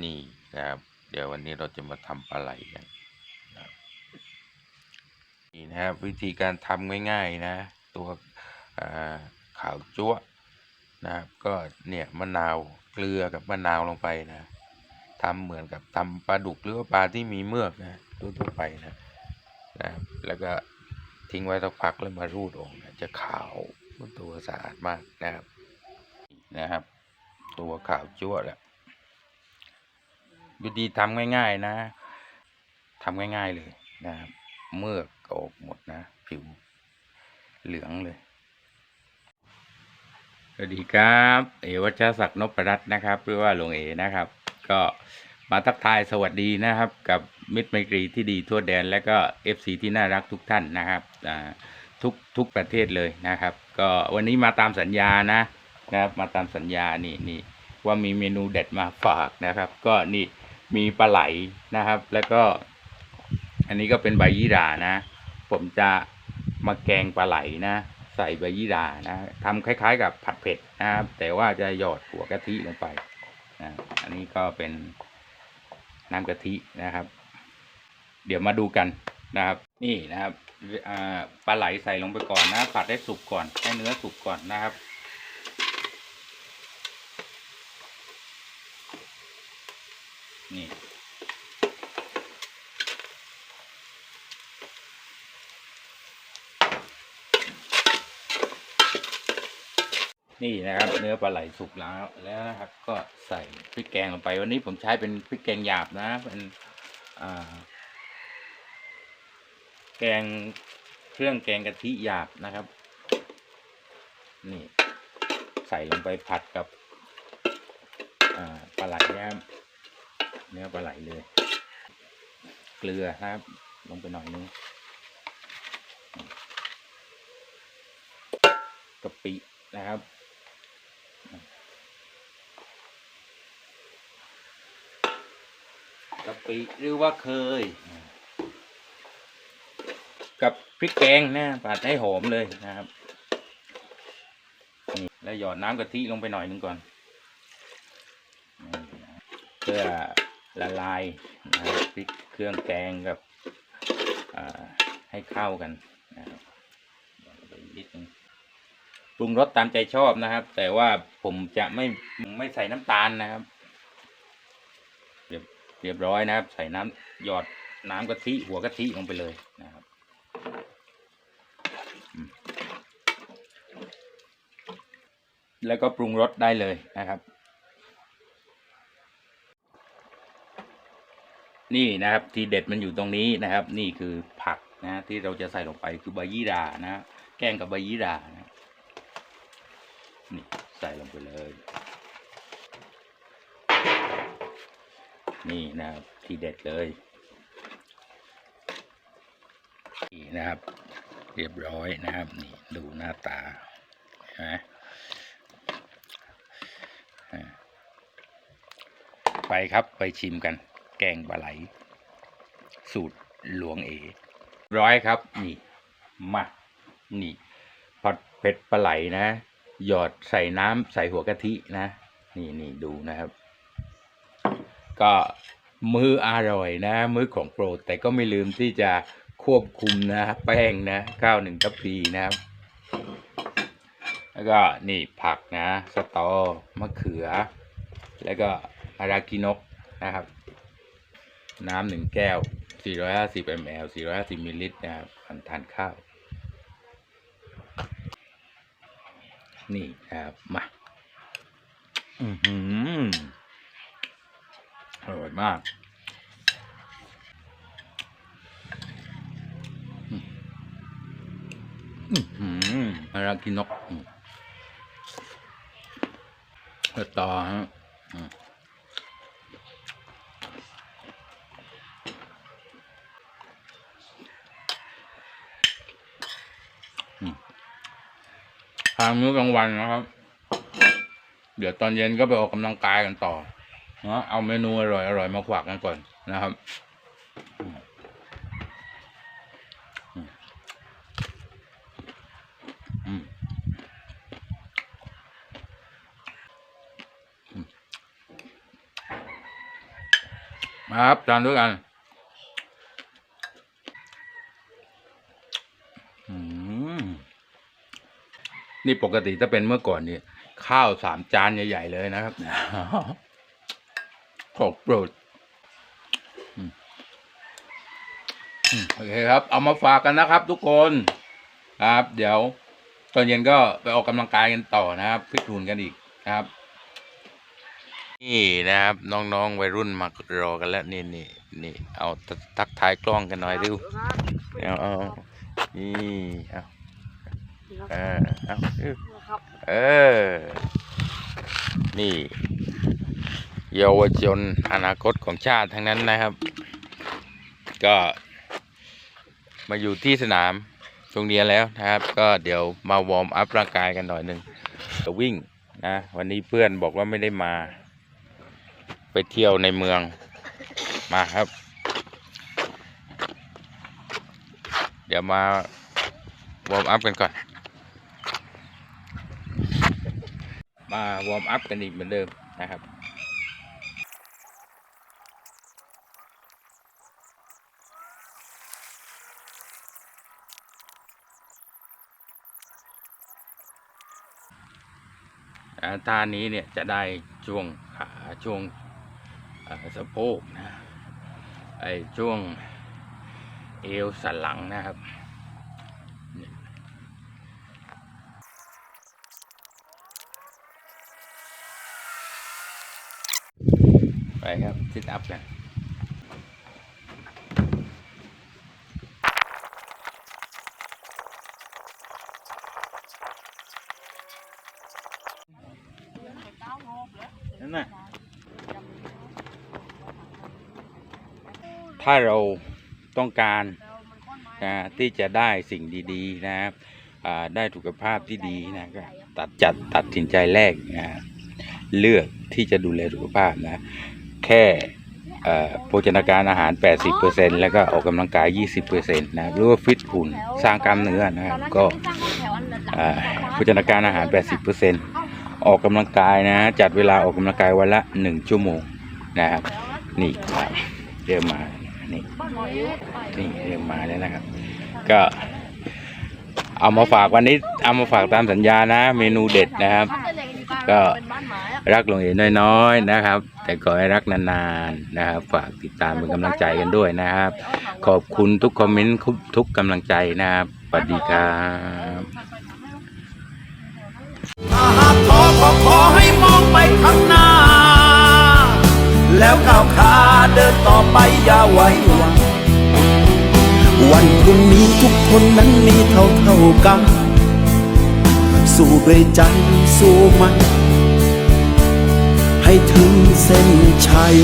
นี่นะครับ เดี๋ยววันนี้เราจะมาทำปลาไหลกันนะนี่นะครับวิธีการทำง่าย ๆนะ ตัวอ่าขาวจั๊วนะครับก็เนี่ยมะนาวเกลือกับมะนาวลงไปนะทำเหมือนกับทำปลาดุกหรือว่าปลาที่มีเมือกนะทั่วๆไปนะนะแล้วก็ทิ้งไว้สักพักแล้วมารูดออกนะจะขาวตัวสะอาดมากนะครับนะครับ ตัวขาวจั๊วแหละ วิธีทำง่าย ๆ นะทำง่าย ๆ เลยนะเมือกออกหมดนะ ผิวเหลืองเลย สวัสดีครับ เอวัชศักดิ์นพรัตน์นะครับ หรือว่าหลวงเอนะครับ ก็มาทักทายสวัสดีนะครับ กับมิตรไมตรีที่ดีทั่วแดน และก็เอฟซีที่น่ารักทุกท่านนะครับทุกทุกประเทศเลยนะครับ ก็วันนี้มาตามสัญญานะนะครับ มาตามสัญญานี่นี่ว่ามีเมนูเด็ดมาฝากนะครับ ก็นี่ มีปลาไหลนะครับ แล้วก็ อันนี้ก็เป็นใบยี่รานะ ผมจะมาแกงปลาไหลนะ ใส่ใบยี่รานะทำคล้ายๆ กับผัดเผ็ดนะครับ แต่ว่าจะหยอดหัวกะทิลงไปนะอันนี้ก็เป็นน้ำกะทินะครับ เดี๋ยวมาดูกันนะครับ นี่นะครับปลาไหลใส่ลงไปก่อนนะผัดให้สุกก่อนให้เนื้อสุกก่อนนะครับ นี่นี่นะครับ เนื้อปลาไหลสุกแล้วแล้วนะครับ ก็ใส่พริกแกงลงไป วันนี้ผมใช้เป็นพริกแกงหยาบนะ เป็นแกงเครื่องแกงกะทิหยาบนะครับ นี่ ใส่ลงไปผัดกับปลาไหลนะครับ เนื้อปลาไหลเลย เกลือครับ ลงไปหน่อยนึงกะปินะครับกะปิหรือว่าเคย กับพริกแกงนะผัดให้หอมเลยนะครับนี่แล้วหยอดน้ำกะทิลงไปหน่อยนึงก่อนเพื่อ ละลายนะพริกเครื่องแกงกับให้เข้ากันนะครับปนิดนึงปรุงรสตามใจชอบนะครับ แต่ว่าผมจะไม่ไม่ใส่น้ำตาลนะครับเรียบเรียบร้อยนะครับ ใส่น้ำหยอดน้ำกะทิหัวกะทิลงไปเลยนะครับแล้วก็ปรุงรสได้เลยนะครับ นี่นะครับทีเด็ดมันอยู่ตรงนี้นะครับ นี่คือผักนะที่เราจะใส่ลงไปคือใบยี่หรานะแกงกับใบยี่หรานะนี่ใส่ลงไปเลย นี่นะครับทีเด็ดเลยนี่นะครับ เรียบร้อยนะครับ นี่ดูหน้าตาเห็นไหมไปครับไปชิมกัน แกงปลาไหล สูตรหลวงเอ ร้อยครับ นี่ มา นี่ผัดเผ็ดปลาไหลนะ หยอดใส่น้ำใส่หัวกะทินะ นี่นี่ดูนะครับ ก็มื้ออร่อยนะ มื้อของโปรด แต่ก็ไม่ลืมที่จะควบคุมนะ แป้งนะ ข้าวหนึ่งทัพพีนะครับ แล้วก็นี่ผักนะ สตอ มะเขือ แล้วก็อารากินกนะครับ น้ำหนึ่งแก้ว 450 ml 450มิลลิตรนะครับอันทานข้าว นี่ครับมาอือหืออร่อยมากอืมอื้อหืออารกินกต่อฮะานมื้อกลางวันนะครับ เดี๋ยวตอนเย็นก็ไปออกกำลังกายกันต่อเนาะเอาเมนูอร่อยอร่อยมาฝากกันก่อนนะครับมาครับจานด้วยกัน นี่ปกติถ้าเป็นเมื่อก่อนนี่ข้าวสามจานใหญ่ๆเลยนะครับของโปรดโอเคครับ เอามาฝากกันนะครับ ทุกคนครับ เดี๋ยว ตอนเย็นก็ไปออกกำลังกายกันต่อนะครับฟิตหุ่นกันอีกนะครับ นี่นะครับ น้องๆวัยรุ่นมารอกันแล้วนี่นี่นี่เอาทักทายกล้องกันหน่อยดูเอาเอานี่เอา เออเอาเออ นี่เยาวชนอนาคตของชาติทั้งนั้นนะครับ ก็มาอยู่ที่สนามตรงนี้แล้วนะครับ ก็เดี๋ยวมาวอร์มอัพร่างกายกันหน่อยหนึ่งจะวิ่งนะวันนี้เพื่อนบอกว่าไม่ได้มา ไปเที่ยวในเมืองมาครับ เดี๋ยวมาวอร์มอัพกันก่อน มาวอร์มอัพกันอีกเหมือนเดิมนะครับท่านี้เนี่ยจะได้ช่วงขาช่วงสะโพกนะไอช่วงเอวสันหลังนะครับ ไปครับซิทอัพกันนั่นน่ะถ้าเราต้องการนะที่จะได้สิ่งดีๆนะครับได้สุขภาพที่ดีนะก็ตัดจัดตัดสินใจแรกนะเลือกที่จะดูแลสุขภาพนะ ค่โภชนาการอาหาร 80%แล้วก็ออกกำลังกาย 20%นะหรือว่าฟิตหุ่นสร้างกล้ามเนื้อนะครับก็โภชนาการอาหาร 80%ออกกำลังกายนะ จัดเวลาออกกำลังกายวันละ 1 ชั่วโมงนะครับนี่ครับเริ่มมานี่นี่เริ่มมาแล้วนะครับ ก็เอามาฝากวันนี้เอามาฝากตามสัญญานะ เมนูเด็ดนะครับ ก็รักหลวงเอ๋น้อยๆนะครับ แต่ขอให้รักนานๆนะครับ ฝากติดตามเป็นกำลังใจกันด้วยนะครับ ขอบคุณทุกคอมเมนต์ทุกกำลังใจนะครับสวัสดีครับถ้าหากท้อก็ขอให้มองไปข้างหน้า แล้วก้าวขาเดินต่อไปอย่าไว้วันวันพรุ่งนี้ทุกคนนั้นมีเท่าเท่ากัน สู้ด้วยใจสู้มัน ให้ถึงเส้นชัย